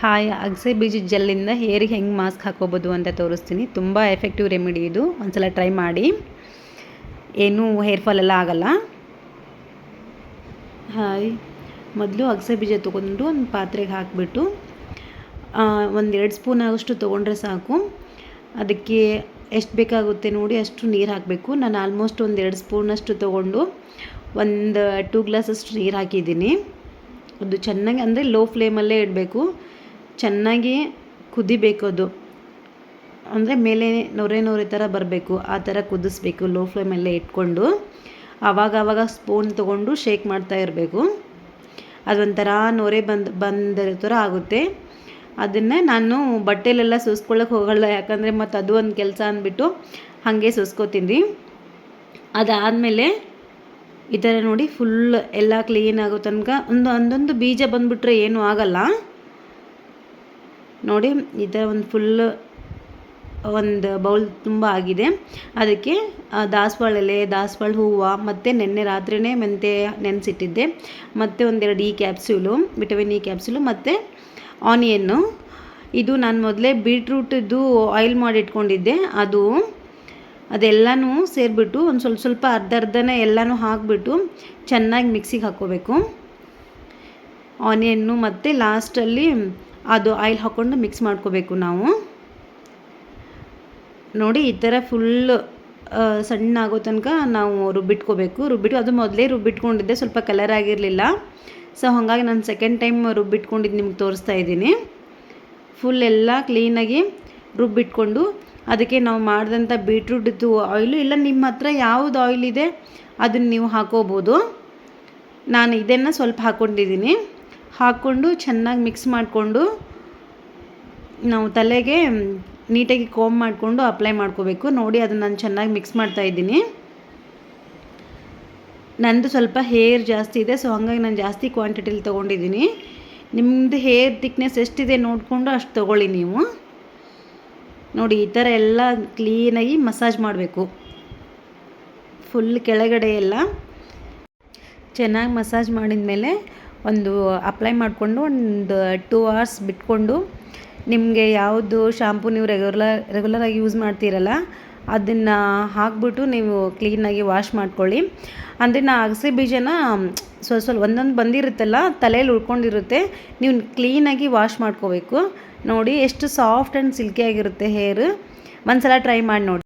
Hi, ಅಗಸೆ ಬೀಜದ ಜೆಲ್ಲಿಂದ ಹೇರಿಗೆ ಹೆಂಗೆ ಮಾಸ್ಕ್ ಹಾಕೋಬೋದು ಅಂತ ತೋರಿಸ್ತೀನಿ. ತುಂಬ ಎಫೆಕ್ಟಿವ್ ರೆಮಿಡಿ ಇದು. ಒಂದ್ಸಲ ಟ್ರೈ ಮಾಡಿ. ಏನೂ ಹೇರ್ ಫಾಲ್ ಎಲ್ಲ ಆಗಲ್ಲ. ಹಾಯ್, ಮೊದಲು ಅಗಸೆ ಬೀಜ ತೊಗೊಂಡು ಒಂದು ಪಾತ್ರೆಗೆ ಹಾಕಿಬಿಟ್ಟು ಒಂದು ಎರಡು ಸ್ಪೂನ್ ಆಗೋಷ್ಟು ತೊಗೊಂಡ್ರೆ ಸಾಕು. ಅದಕ್ಕೆ ಎಷ್ಟು ಬೇಕಾಗುತ್ತೆ ನೋಡಿ, ಅಷ್ಟು ನೀರು ಹಾಕಬೇಕು. ನಾನು ಆಲ್ಮೋಸ್ಟ್ ಒಂದು ಎರಡು ಸ್ಪೂನಷ್ಟು ತೊಗೊಂಡು ಒಂದು ಟೂ ಗ್ಲಾಸಷ್ಟು ನೀರು ಹಾಕಿದ್ದೀನಿ. ಅದು ಚೆನ್ನಾಗಿ ಅಂದರೆ ಲೋ ಫ್ಲೇಮಲ್ಲೇ ಇಡಬೇಕು. ಚೆನ್ನಾಗಿ ಕುದಿಬೇಕು ಅದು. ಅಂದರೆ ಮೇಲೆ ನೊರೆ ನೊರೆ ಥರ ಬರಬೇಕು, ಆ ಥರ ಕುದಿಸ್ಬೇಕು ಲೋ ಫ್ಲೇಮಲ್ಲೇ ಇಟ್ಕೊಂಡು. ಆವಾಗ ಆವಾಗ ಸ್ಪೂನ್ ತೊಗೊಂಡು ಶೇಕ್ ಮಾಡ್ತಾ ಇರಬೇಕು. ಅದೊಂಥರ ನೊರೆ ಬಂದು, ಬಂದಿರೋ ಥರ ಆಗುತ್ತೆ. ಅದನ್ನು ನಾನು ಬಟ್ಟೆಲೆಲ್ಲ ಸೋಸ್ಕೊಳ್ಳೋಕೆ ಹೋಗಲ್ಲ, ಯಾಕಂದರೆ ಮತ್ತು ಅದು ಒಂದು ಕೆಲಸ ಅಂದ್ಬಿಟ್ಟು ಹಾಗೆ ಸೋಸ್ಕೋತೀನಿ. ಅದಾದಮೇಲೆ ಈ ಥರ ನೋಡಿ ಫುಲ್ ಎಲ್ಲ ಕ್ಲೀನ್ ಆಗೋ ತನಕ ಒಂದು, ಒಂದೊಂದು ಬೀಜ ಬಂದುಬಿಟ್ರೆ ಏನೂ ಆಗಲ್ಲ. ನೋಡಿ ಈ ಒಂದು ಫುಲ್ ಒಂದು ಬೌಲ್ ತುಂಬ ಆಗಿದೆ. ಅದಕ್ಕೆ ದಾಸವಾಳ ಎಲೆ, ದಾಸವಾಳ ಹೂವು, ಮತ್ತು ನೆನ್ನೆ ರಾತ್ರಿಯೇ ಮೆಂತೆ ನೆನೆಸಿಟ್ಟಿದ್ದೆ. ಮತ್ತು ಒಂದೆರಡು ಈ ಕ್ಯಾಪ್ಸ್ಯೂಲು ವಿಟಮಿನ್ ಇ ಕ್ಯಾಪ್ಸ್ಯೂಲು ಮತ್ತು ಆನಿಯನ್ನು ಇದು ನಾನು ಮೊದಲೇ ಬೀಟ್ರೂಟದ್ದು ಆಯಿಲ್ ಮಾಡಿ ಇಟ್ಕೊಂಡಿದ್ದೆ. ಅದು, ಅದೆಲ್ಲನೂ ಸೇರಿಬಿಟ್ಟು ಒಂದು ಸ್ವಲ್ಪ ಸ್ವಲ್ಪ ಅರ್ಧ ಅರ್ಧನೇ ಎಲ್ಲನೂ ಹಾಕಿಬಿಟ್ಟು ಚೆನ್ನಾಗಿ ಮಿಕ್ಸಿಗೆ ಹಾಕ್ಕೋಬೇಕು. ಆನಿಯನ್ನು ಮತ್ತು ಲಾಸ್ಟಲ್ಲಿ ಅದು ಆಯಿಲ್ ಹಾಕ್ಕೊಂಡು ಮಿಕ್ಸ್ ಮಾಡ್ಕೋಬೇಕು ನಾವು. ನೋಡಿ, ಈ ಥರ ಫುಲ್ ಸಣ್ಣ ಆಗೋ ತನಕ ನಾವು ರುಬ್ಬಿಟ್ಕೋಬೇಕು. ರುಬ್ಬಿಟ್ಟು, ಅದು ಮೊದಲೇ ರುಬ್ಬಿಟ್ಕೊಂಡಿದ್ದೆ, ಸ್ವಲ್ಪ ಕಲರ್ ಆಗಿರಲಿಲ್ಲ. ಸೊ ಹಾಗಾಗಿ ನಾನು ಸೆಕೆಂಡ್ ಟೈಮ್ ರುಬ್ಬಿಟ್ಕೊಂಡಿದ್ದು ನಿಮ್ಗೆ ತೋರಿಸ್ತಾ ಇದ್ದೀನಿ. ಫುಲ್ ಎಲ್ಲ ಕ್ಲೀನಾಗಿ ರುಬ್ಬಿಟ್ಕೊಂಡು, ಅದಕ್ಕೆ ನಾವು ಮಾಡಿದಂಥ ಬೀಟ್ರೂಟ್ದು ಆಯಿಲು ಇಲ್ಲ ನಿಮ್ಮ ಹತ್ರ ಯಾವುದು ಆಯಿಲ್ ಇದೆ, ಅದನ್ನು ನೀವು ಹಾಕೋಬೋದು. ನಾನು ಇದನ್ನು ಸ್ವಲ್ಪ ಹಾಕ್ಕೊಂಡಿದ್ದೀನಿ ಹಾಕ್ಕೊಂಡು ಚೆನ್ನಾಗಿ ಮಿಕ್ಸ್ ಮಾಡಿಕೊಂಡು ನಾವು ತಲೆಗೆ ನೀಟಾಗಿ ಕೋಮ್ ಮಾಡಿಕೊಂಡು ಅಪ್ಲೈ ಮಾಡ್ಕೋಬೇಕು. ನೋಡಿ ಅದನ್ನು ನಾನು ಚೆನ್ನಾಗಿ ಮಿಕ್ಸ್ ಮಾಡ್ತಾ ಇದ್ದೀನಿ. ನಂದು ಸ್ವಲ್ಪ ಹೇರ್ ಜಾಸ್ತಿ ಇದೆ ಸೊ ಹಾಗಾಗಿ ನಾನು ಜಾಸ್ತಿ ಕ್ವಾಂಟಿಟಿಲಿ ತೊಗೊಂಡಿದ್ದೀನಿ. ನಿಮ್ಮದು ಹೇರ್ ಥಿಕ್ನೆಸ್ ಎಷ್ಟಿದೆ ನೋಡಿಕೊಂಡು ಅಷ್ಟು ತೊಗೊಳ್ಳಿ ನೀವು. ನೋಡಿ, ಈ ಥರ ಎಲ್ಲ ಕ್ಲೀನಾಗಿ ಮಸಾಜ್ ಮಾಡಬೇಕು. ಫುಲ್ ಕೆಳಗಡೆ ಎಲ್ಲ ಚೆನ್ನಾಗಿ ಮಸಾಜ್ ಮಾಡಿದ ಮೇಲೆ ಒಂದು ಅಪ್ಲೈ ಮಾಡಿಕೊಂಡು ಒಂದು ಟೂ ಅವರ್ಸ್ ಬಿಟ್ಕೊಂಡು ನಿಮಗೆ ಯಾವುದು ಶಾಂಪು ನೀವು ರೆಗ್ಯುಲರ್ ರೆಗ್ಯುಲರಾಗಿ ಯೂಸ್ ಮಾಡ್ತೀರಲ್ಲ, ಅದನ್ನು ಹಾಕ್ಬಿಟ್ಟು ನೀವು ಕ್ಲೀನಾಗಿ ವಾಶ್ ಮಾಡ್ಕೊಳ್ಳಿ. ಅಂದರೆ ನಾ ಅಗಸೆ ಬೀಜನ ಸ್ವಲ್ಪ ಸ್ವಲ್ಪ ಒಂದೊಂದು ಬಂದಿರುತ್ತಲ್ಲ, ತಲೆಯಲ್ಲಿ ಉಳ್ಕೊಂಡಿರುತ್ತೆ, ನೀವು ಕ್ಲೀನಾಗಿ ವಾಶ್ ಮಾಡ್ಕೋಬೇಕು. ನೋಡಿ, ಎಷ್ಟು ಸಾಫ್ಟ್ ಆ್ಯಂಡ್ ಸಿಲ್ಕಿ ಆಗಿರುತ್ತೆ ಹೇರ್ ಒಂದು ಸಲ ಟ್ರೈ ಮಾಡಿ ನೋಡಿ.